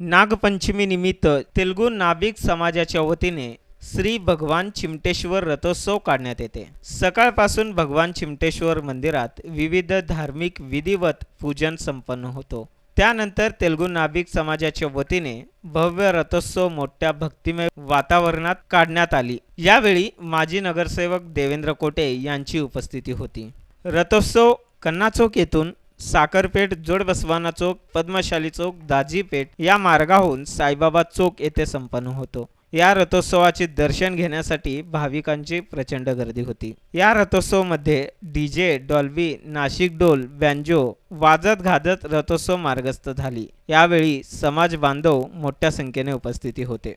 नागपंचमीनिमित्त तेलगू नाभिक समाजाच्या वतीने श्री भगवान चिमटेश्वर रथोत्सव काढण्यात येते. सकाळपासून भगवान चिमटेश्वर मंदिरात विविध धार्मिक विधिवत पूजन संपन्न होतो. त्यानंतर तेलगू नाभिक समाजाच्या वतीने भव्य रथोत्सव मोठ्या भक्तिमय वातावरणात काढण्यात आली. यावेळी माजी नगरसेवक देवेंद्र कोटे यांची उपस्थिती होती. रथोत्सव कन्नाचौक येथून साखरपेठ जोडबसवाना चौक पद्मशाली चौक दाजीपेठ या मार्गाहून साईबाबा चौक येथे संपन्न होतो. या रथोत्सवाचे दर्शन घेण्यासाठी भाविकांची प्रचंड गर्दी होती. या रथोत्सवमध्ये डीजे डॉल्बी नाशिक डोल बँजो वाजत घाजत रथोत्सव मार्गस्थ झाली. यावेळी समाज बांधव मोठ्या संख्येने उपस्थिती होते.